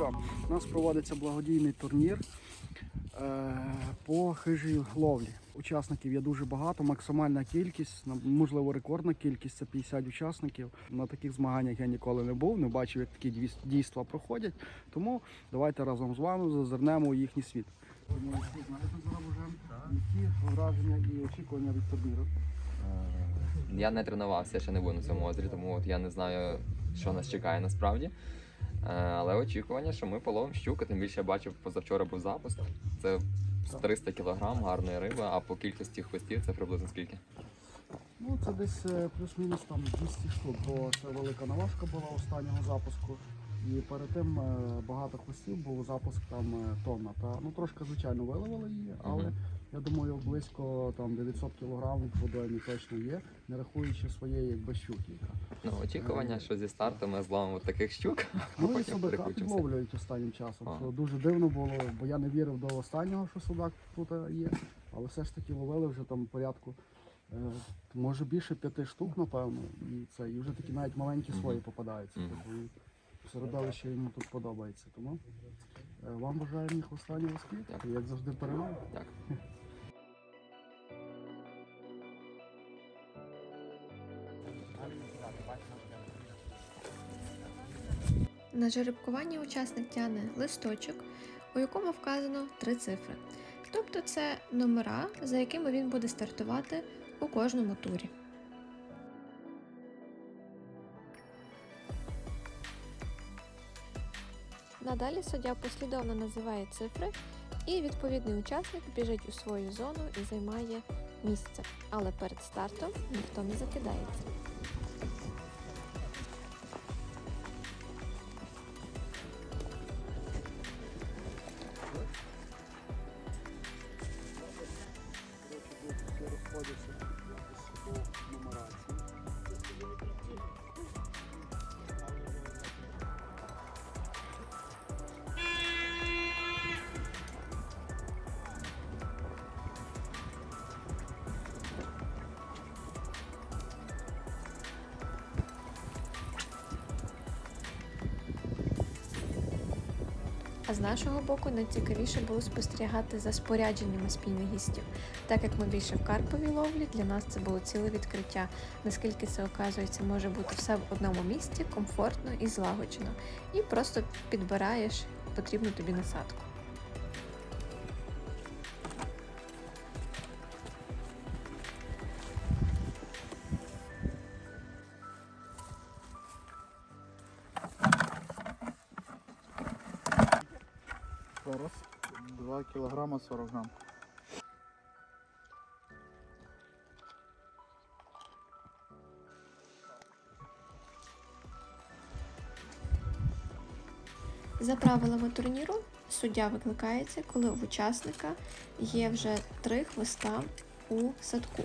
що, у нас проводиться благодійний турнір е, по хижій ловлі. Учасників є дуже багато, максимальна кількість, можливо, рекордна кількість це 50 учасників. На таких змаганнях я ніколи не був, не бачив, як такі дійства проходять. Тому давайте разом з вами зазирнемо у їхній світ. Знаєте зараз вже, враження і очікування від турніру. Я не тренувався, я ще не був на цьому озері, тому от я не знаю, що нас чекає насправді. Е, Але очікування, що ми половимо щуку, тим більше я бачив, позавчора був запуск. Це з 300 кг гарної риби, а по кількості хвостів це приблизно скільки? Ну, це десь е, плюс-мінус там 200 штук, бо це велика наважка була останнього запуску. І перед тим е, багато хвостів був запуск там е, тонна. Та, ну трошки, звичайно, виловили її, але Мгм. я думаю, близько там 900 кг в водоймі точно є, не рахуючи своєї якби щуки. Ну, очікування, що зі старту ми зловимо таких щук, Ну і судака підловлюють останнім часом. Ага. Що дуже дивно було, бо я не вірив до останнього, що судак тут є. Але все ж таки ловили вже там порядку. е, Може більше п'яти штук, напевно, і це і вже такі навіть маленькі Мгм. свої попадаються. Тобто і йому тут подобається. Тому е, вам бажаємо їх успіху, Дякую. як завжди перемоги. Дякую. На жеребкуванні учасник тягне листочок, у якому вказано три цифри. Тобто це номера, за якими він буде стартувати у кожному турі. Надалі суддя послідовно називає цифри, і відповідний учасник біжить у свою зону і займає місце. Але перед стартом ніхто не закидається. А з нашого боку найцікавіше було спостерігати за спорядженнями спільногістів. Так як ми більше в карповій ловлі, для нас це було ціле відкриття, наскільки це оказується може бути все в одному місці, комфортно і злагоджено. І просто підбираєш потрібну тобі насадку. Кілограма 40 грам. За правилами турніру, суддя викликається, коли у учасника є вже три хвоста у садку.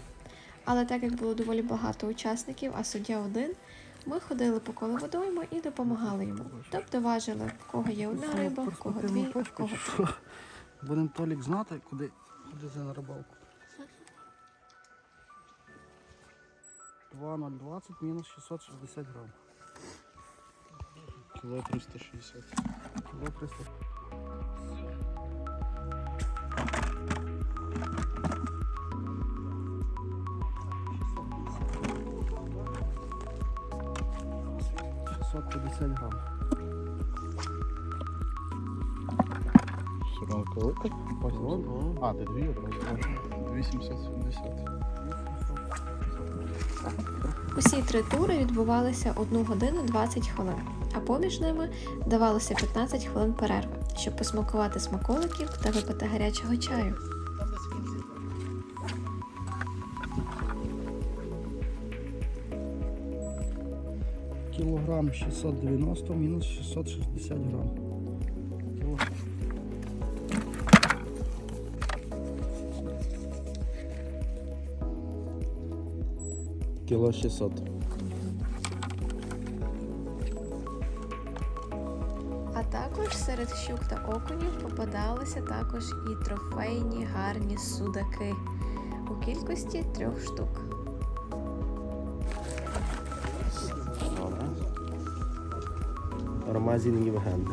Але так як було доволі багато учасників, а суддя один, ми ходили по колу водойми і допомагали йому. Тобто важили, в кого є одна риба, в кого дві, в кого три. Будемо Толік знати, куди ходити на рибалку. 2,020 мінус 660 грам. Кіло 360. Кіло 300. Шістсот п'ятдесят грам. Ого. А, ти дві одразу. 870. Усі три тури відбувалися 1 годину 20 хвилин, а поміж ними давалося 15 хвилин перерви, щоб посмакувати смаколиків та випити гарячого чаю. Кілограм 690 мінус 660 грам. Кіло 600. А також серед щук та окунів попадалися також і трофейні гарні судаки у кількості трьох штук. Ромазін Євген.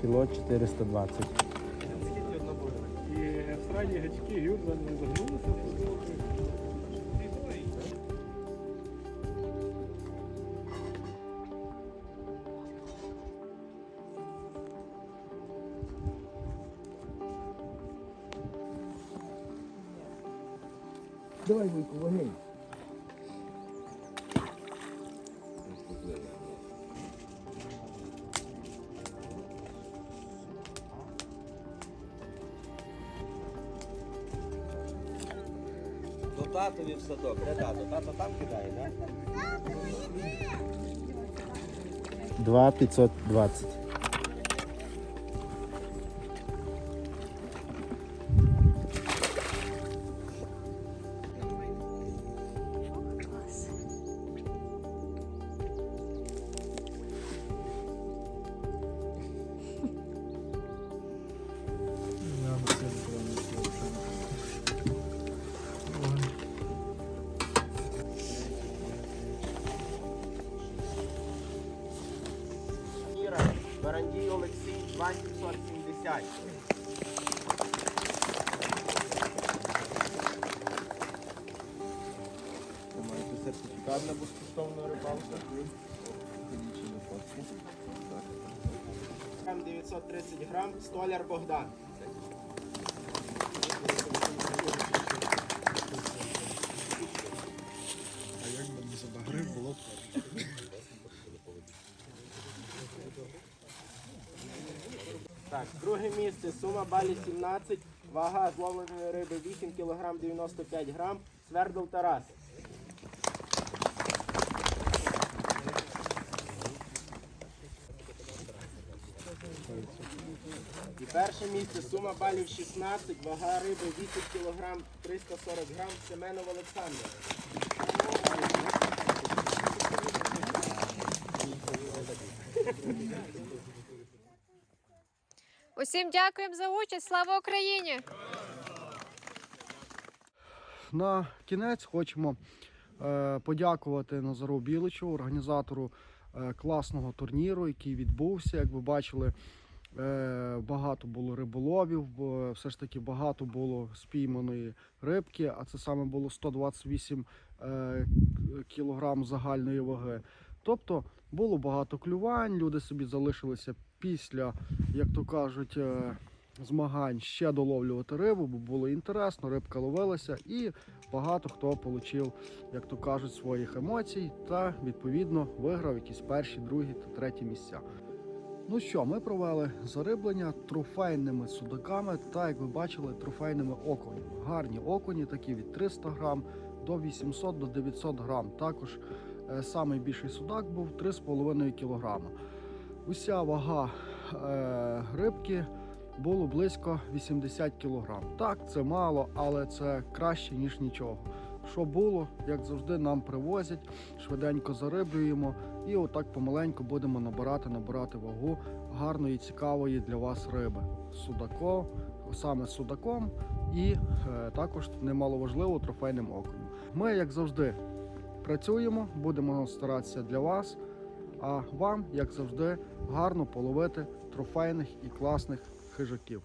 Кіло 420. І екстрайні гачки, гюрза не загнулися. Давай, Вуйку, вогонь. Татові в садок. Де тато? Тато там кидає, так? 2 520. Барандій Олексій, 2770. Ви маєте сертифікат на безкоштовну рибалку? Грам 930 грам, столяр Богдан. Так, друге місце, сума балів 17, вага зловленої риби 8 кг 95 грам, Свердл Тарас. І перше місце, сума балів 16, вага риби 8 кг 340 грам, Семенов Олександр. Усім дякуємо за участь. Слава Україні! На кінець хочемо е, подякувати Назару Біличу, організатору е, класного турніру, який відбувся. Як ви бачили, е, багато було риболовів, бо все ж таки багато було спійманої рибки, а це саме було 128 е, кілограм загальної ваги. Тобто було багато клювань, люди собі залишилися після, як то кажуть, е, змагань ще доловлювати рибу, бо було інтересно, рибка ловилася і багато хто отримав, як то кажуть, своїх емоцій та відповідно виграв якісь перші, другі та треті місця. Ну що, ми провели зариблення трофейними судаками та, як ви бачили, трофейними окунями. Гарні окуні, такі від 300 грам до 800 до 900 грам. Також е, судак був 3,5 кілограма. Уся вага е, рибки було близько 80 кг. Так, це мало, але це краще, ніж нічого. Що було, як завжди, нам привозять, швиденько зариблюємо і отак помаленьку будемо набирати, набирати вагу гарної, цікавої для вас риби. Судако, саме судаком і е, також немаловажливо трофейним окунем. Ми, як завжди, працюємо, будемо старатися для вас. А вам, як завжди, гарно половити трофейних і класних хижаків.